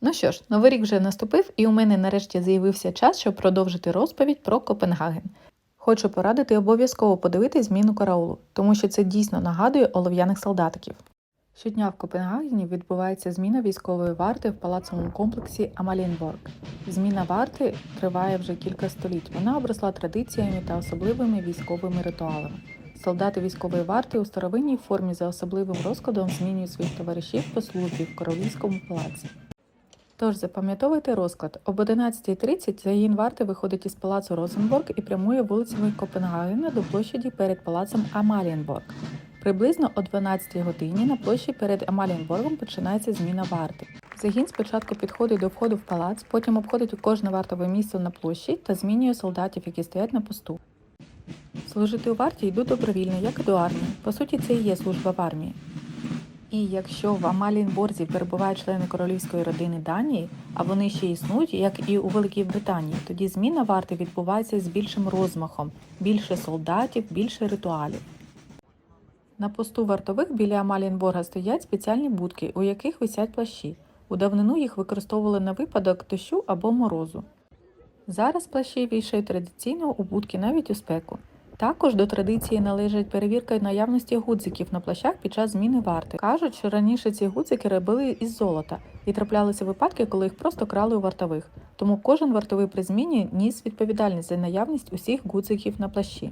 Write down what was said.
Ну що ж, новий рік вже наступив, і у мене нарешті з'явився час, щоб продовжити розповідь про Копенгаген. Хочу порадити обов'язково подивитись зміну караулу, тому що це дійсно нагадує олов'яних солдатиків. Щодня в Копенгагені відбувається зміна військової варти в палацовому комплексі Амалієнборг. Зміна варти триває вже кілька століть. Вона обросла традиціями та особливими військовими ритуалами. Солдати військової варти у старовинній формі за особливим розкладом змінюють своїх товаришів по службі в королівському палаці. Тож запам'ятовуйте розклад. Об 11.30 загін варти виходить із палацу Розенборг і прямує вулицями Копенгагена до площаді перед палацем Амалієнборг. Приблизно о 12 годині на площі перед Амалієнборгом починається зміна варти. Загін спочатку підходить до входу в палац, потім обходить кожне вартове місце на площі та змінює солдатів, які стоять на посту. Служити у варті йдуть добровільно, як і до армії. По суті, це і є служба в армії. І якщо в Амалієнборзі перебувають члени королівської родини Данії, а вони ще існують, як і у Великій Британії, тоді зміна варти відбувається з більшим розмахом, більше солдатів, більше ритуалів. На посту вартових біля Амалієнборга стоять спеціальні будки, у яких висять плащі. У давнину їх використовували на випадок дощу або морозу. Зараз плащі вішають традиційно у будки навіть у спеку. Також до традиції належить перевірка наявності гудзиків на плащах під час зміни варти. Кажуть, що раніше ці гудзики робили із золота, і траплялися випадки, коли їх просто крали у вартових. Тому кожен вартовий при зміні ніс відповідальність за наявність усіх гудзиків на плащі.